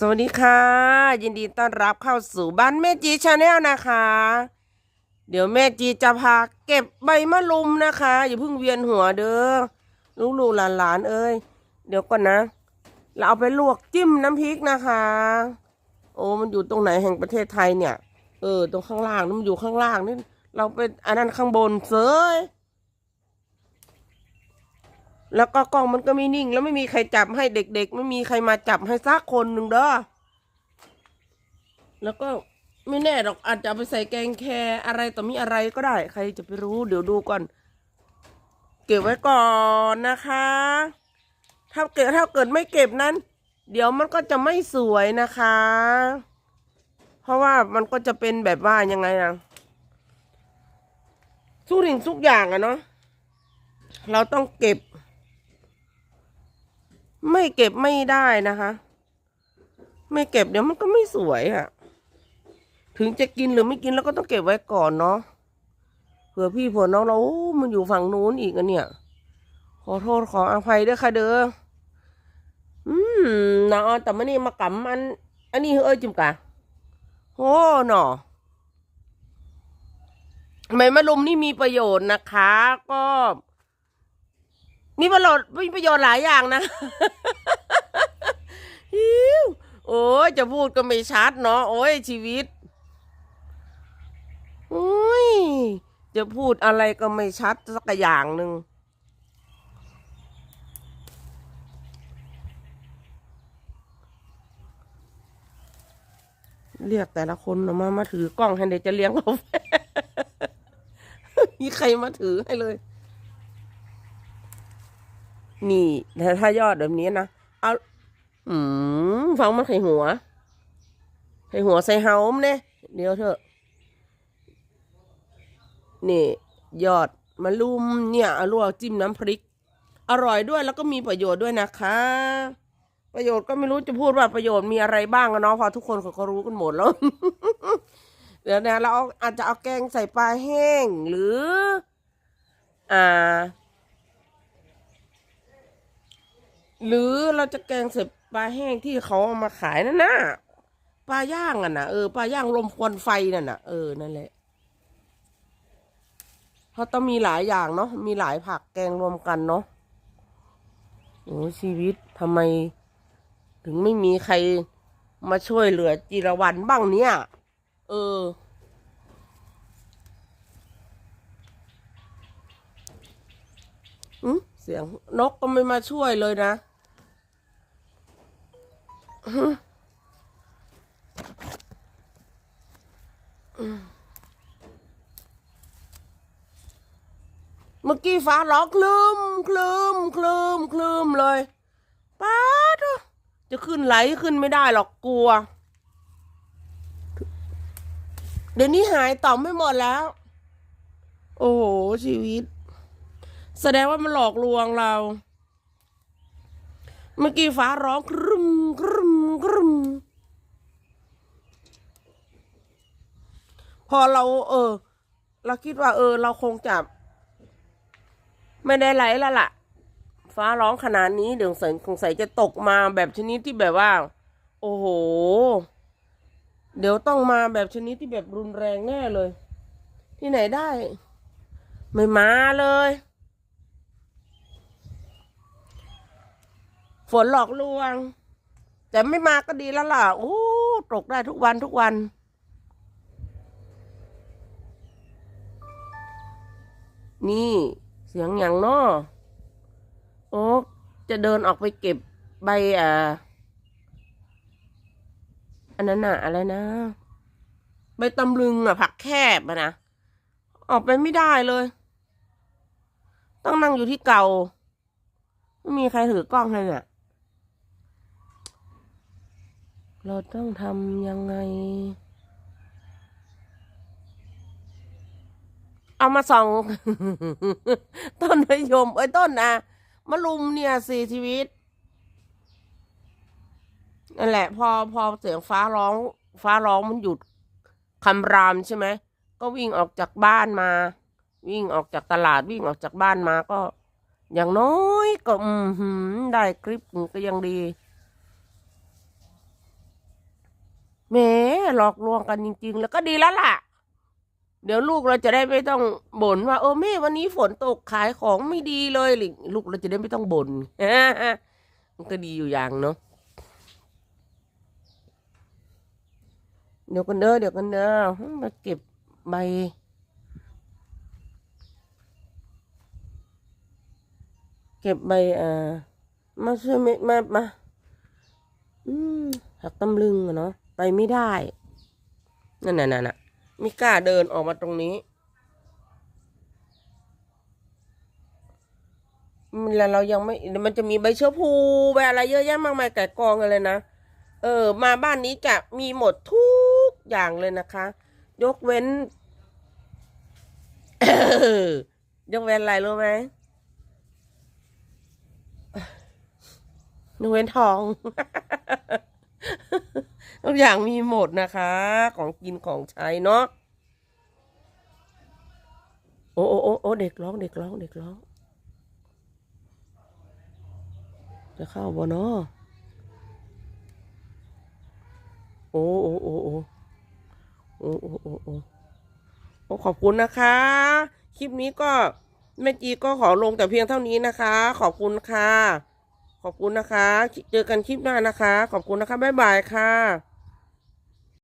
สวัสดีค่ะ ยินดีต้อนรับเข้าสู่บ้านแม่จีชาแนลนะคะ เดี๋ยวแม่จีจะพาเก็บใบมะลุมนะคะ อย่าเพิ่งเวียนหัวเด้อลูกๆหลานๆเอ้ยเดี๋ยวก่อนนะ เราเอาไปลวกจิ้มน้ำพริกนะคะ โอ้มันอยู่ตรงไหนแห่งประเทศไทยเนี่ย เออ ตรงข้างล่างนี่มันอยู่ข้างล่างนี่เราเป็นอันนั้นข้างบนเซย แล้วก็กล้องมันก็ไม่นิ่ง แล้วไม่มีใครจับให้เด็กๆ ไม่มีใครมาจับให้สักคนหนึ่งเด้อ แล้วก็ไม่แน่หรอกอาจจะไปใส่แกงแครอะไรต่อมีอะไรก็ได้ ใครจะไปรู้ เดี๋ยวดูก่อน เก็บไว้ก่อนนะคะ ถ้าเกิดถ้าเกิดไม่เก็บนั้น เดี๋ยวมันก็จะไม่สวยนะคะ เพราะว่ามันก็จะเป็นแบบว่ายังไงนะทุกสิ่งทุกอย่างอะเนาะเราต้องเก็บ ไม่เก็บไม่ได้นะคะ ไม่เก็บเดี๋ยวมันก็ไม่สวยอะถึงจะกินหรือไม่กินเราก็ต้องเก็บไว้ก่อนเนาะเผื่อพี่เผื่อน้องเราโอ้มันอยู่ฝั่งนู้นอีกอะเนี่ย ขอโทษขออภัยด้วยค่ะเด้ออืมเนาะแต่มันนี่มากำมัน อันนี้เอ้ยจิมกะโอ้หนอใบมะลุมนี่มีประโยชน์นะคะ ก็ มีประโยชน์มีประโยชน์หลายอย่างนะฮิวโอ้ยจะพูดก็ไม่ชัดเนาะโอ้ยชีวิตโอ้ยจะพูดอะไรก็ไม่ชัดสักอย่างหนึ่งเรียกแต่ละคนนมา มาถือกล้องให้เด็กจะเลี้ยงกาแฟมีใครมาถือให้เลย นี่แต่ถ้ายอดแบบนี้นะเอาอืมฟังมันไข่หัวไข่หัวใส่เฮามเนี่ยเดี๋ยวเถอะ นี่ ยอดมะลุมเนี่ยอาลวกจิ้มน้ำพริก อร่อยด้วยแล้วก็มีประโยชน์ด้วยนะคะ ประโยชน์ก็ไม่รู้จะพูดว่าประโยชน์มีอะไรบ้างอะเนาะเพอทุกคนเขาก็รู้กันหมดแล้ว เดี๋ยวนะเราอาจจะเอาแกงใส่ปลาแห้งหรือ อ่า หรือเราจะแกงใส่ปลาแห้งที่เขาเอามาขายนั่นนะปลาย่างอะนะเออปลาย่างลมควันไฟนั่นนะเออนั่นแหละเพราะต้องมีหลายอย่างเนาะมีหลายผักแกงรวมกันเนาะโอ้ชีวิตทำไม ถึงไม่มีใครมาช่วยเหลือจิรวันบ้างเนี่ย เอออืมเสียงนกก็ไม่มาช่วยเลยนะ เมื่อกี้ฟ้าร้องคลืมคลืมคลืมคลืมเลยป้าดจะขึ้นไหลขึ้นไม่ได้หรอกกลัว เดี๋ยวนี้หายต่อมไม่หมดแล้ว โอ้โหชีวิต แสดงว่ามันหลอกลวงเรา เมื่อกี้ฟ้าร้องครึมครึมครึมพอเรา เออ เราคิดว่า เออ เราคงจะไม่ได้ไหลแล้วล่ะ ฟ้าร้องขนาดนี้เดี๋ยวสงสงสัยจะตกมาแบบชนิดที่แบบว่า โอ้โห เดี๋ยวต้องมาแบบชนิดที่แบบรุนแรงแน่เลย ที่ไหนได้ ไม่มาเลย ฝนหลอกลวง แต่ไม่มาก็ดีแล้วล่ะโอ้ตกได้ทุกวันทุกวัน นี่เสียงอย่างนอโอ้จะเดินออกไปเก็บใบอ่าอันนั้นน่ะอะไรนะ ใบตำลึงอะผักแคบอะนะออกไปไม่ได้เลย ต้องนั่งอยู่ที่เก่า ไม่มีใครถือกล้องให้เนี่ย เราต้องทำยังไง เอามาส่อง ต้นมะยมไอ้ต้นนะมะลุมเนี่ยสี่ชีวิตนั่นแหละ พอพอเสียงฟ้าร้อง ฟ้าร้องมันหยุดคำรามใช่ไหมก็วิ่งออกจากบ้านมา วิ่งออกจากตลาดวิ่งออกจากบ้านมาก็ อย่างน้อยก็อืมได้คลิปหนึ่งก็ยังดี แหมหลอกลวงกันจริง ๆ แล้วก็ดีแล้วล่ะ เดี๋ยวลูกเราจะได้ไม่ต้องบ่นว่า เออแม่วันนี้ฝนตกขายของไม่ดีเลยหรือลูกเราจะได้ไม่ต้องบ่นมันก็ดีอยู่อย่างเนาะเดี๋ยวกันเด้อเดี๋ยวกันเด้อมาเก็บใบเก็บใบเอ่อมาช่วยไม่มามาอืมหักตำลึงอะเนาะ ไปไม่ได้ นั่นน่ะน่ะน่ะไม่กล้าเดินออกมาตรงนี้ แล้วเรายังไม่ มันจะมีใบเชื้อพลูใบอะไรเยอะแยะมากมายไก่กองกันเลยนะ เออ มาบ้านนี้จะมีหมดทุกอย่างเลยนะคะ ยกเว้น ยกเว้นอะไรรู้ไหมยกเว้นทอง ทุกอย่างมีหมดนะคะ ของกินของใช้เนาะโอ้โอ้โอ้โอเด็กร้องเด็กร้องเด็กร้อง จะเข้าบ่เนาะโอ้โอ้โอ้โอ้โอ้โอ้โอ้โอ้โอ้ขอบคุณนะคะ คลิปนี้ก็แม่จีก็ขอลงแต่เพียงเท่านี้นะคะ ขอบคุณค่ะ ขอบคุณนะคะ เจอกันคลิปหน้านะคะ ขอบคุณนะคะ บ๊ายบายค่ะ